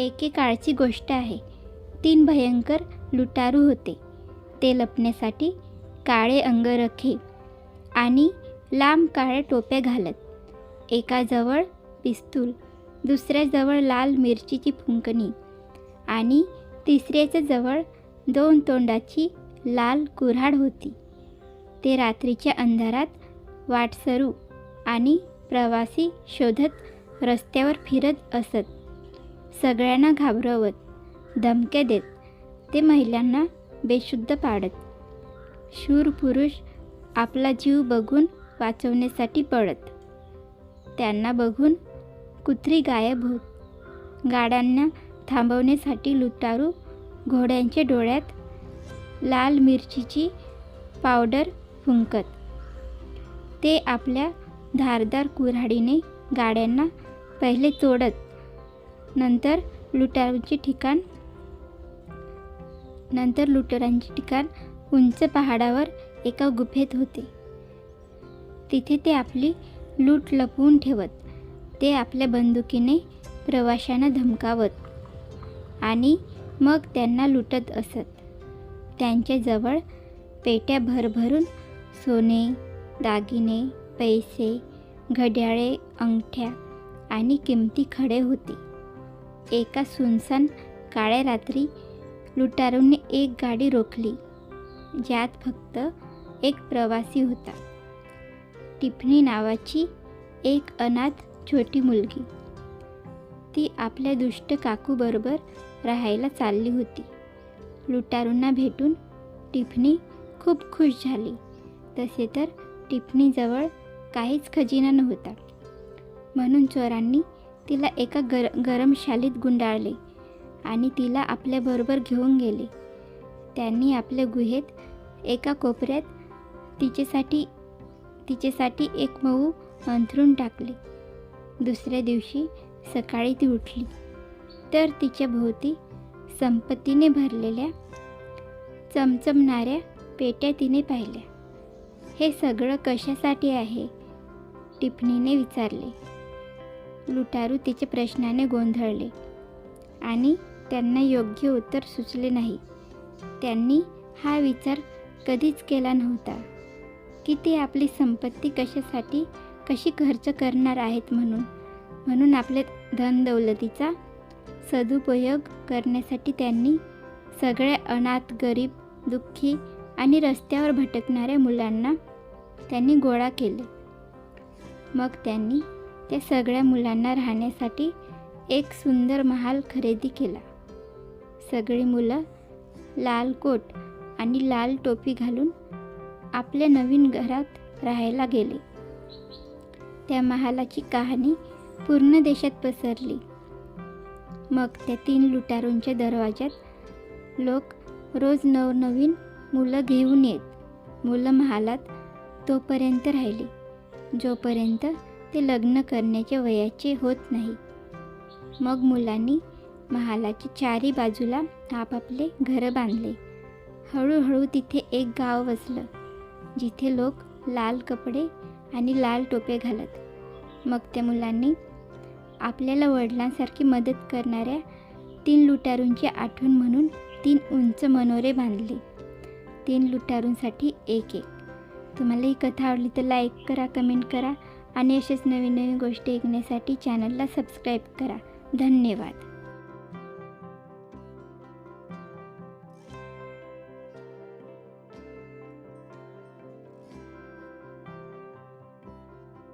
एकेकाळची गोष्ट आहे. तीन भयंकर लुटारू होते. ते लपण्यासाठी काळे अंगरखे आणि लांब काळ्या टोप्या घालत. एकाजवळ पिस्तूल दुसऱ्याजवळ लाल मिरचीची फुंकणी आणि तिसऱ्याच्या जवळ दोन तोंडाची लाल कुऱ्हाड होती. ते रात्रीच्या अंधारात वाटसरू आणि प्रवासी शोधत रस्त्यावर फिरत असत. सगळ्यांना घाबरवत धमक्या देत ते महिलांना बेशुद्ध पाडत. शूर पुरुष आपला जीव बघून वाचवण्यासाठी पळत. त्यांना बघून कुत्री गायब होत. गाड्यांना थांबवण्यासाठी लुटारू घोड्यांच्या डोळ्यात लाल मिरचीची पावडर फुंकत. ते आपल्या धारदार कुऱ्हाडीने गाड्यांना पहिले तोडत नंतर लुटारांचे ठिकाण नंतर लुटारांचे ठिकाण उंच पहाडावर एका गुफेत होते. तिथे ते आपली लूट लपवून ठेवत ते आपल्या बंदुकीने प्रवाशांना धमकावत आणि मग त्यांना लुटत असत. त्यांच्याजवळ पेट्या भरभरून सोने दागिने पैसे घड्याळे अंगठ्या आणि किमती खडे होते. एका सुनसान काळ्या रात्री लुटारूंनी एक गाडी रोखली. ज्यात फक्त एक प्रवासी होता. टिफनी नावाची एक अनाथ छोटी मुलगी. ती आपल्या दुष्ट काकूबरोबर राहायला चालली होती. लुटारूंना भेटून टिफनी खूप खुश झाली. तसे तर टिफनीजवळ काहीच खजिना नव्हता. म्हणून चोरांनी तिला एका गर गरम शालीत गुंडाळले आणि तिला आपल्याबरोबर घेऊन गेले. त्यांनी आपल्या गुहेत एका कोपऱ्यात तिच्यासाठी तिच्यासाठी एक मऊ अंथरून टाकले. दुसऱ्या दिवशी सकाळी ती उठली. तर तिच्या भोवती संपत्तीने भरलेल्या चमचमणाऱ्या पेट्या तिने पाहिल्या. हे सगळं कशासाठी आहे? टिपणीने विचारले. लुटारू तिच्या प्रश्नाने गोंधळले. आणि त्यांना योग्य उत्तर सुचले नाही. त्यांनी हा विचार कधीच केला नव्हता की ते आपली संपत्ती कशासाठी कशी खर्च करणार आहेत म्हणून. म्हणून आपल्या धनदौलतीचा सदुपयोग करण्यासाठी त्यांनी सगळ्या अनाथ गरीब दुःखी आणि रस्त्यावर भटकणाऱ्या मुलांना त्यांनी गोळा केले. मग त्यांनी त्या सगळ्या मुलांना राहण्यासाठी एक सुंदर महाल खरेदी केला. सगळी मुलं लाल कोट आणि लाल टोपी घालून आपल्या नवीन घरात राहायला गेले. त्या महालाची कहाणी पूर्ण देशात पसरली. मग त्या तीन लुटारूंच्या दरवाज्यात लोक रोज नवनवीन मुलं घेऊन येत. मुलं महालात तोपर्यंत राहिले. जोपर्यंत ते लग्न करण्याच्या वयाचे होत नाही. मग मुलांनी महालाच्या चारी बाजूला आपापले घरं बांधले. हळूहळू तिथे एक गाव वसलं जिथे लोक लाल कपडे आणि लाल टोपे घालत. मग त्या मुलांनी आपल्याला वडिलांसारखी मदत करणाऱ्या तीन लुटारूंची आठवण म्हणून तीन उंच मनोरे बांधले. तीन लुटारूंसाठी एक एक. तुम्हाला ही कथा आवडली तर लाईक करा कमेंट करा. आणि असेच नवीन नवीन गोष्टी ऐकण्यासाठी चॅनलला सबस्क्राईब करा. धन्यवाद.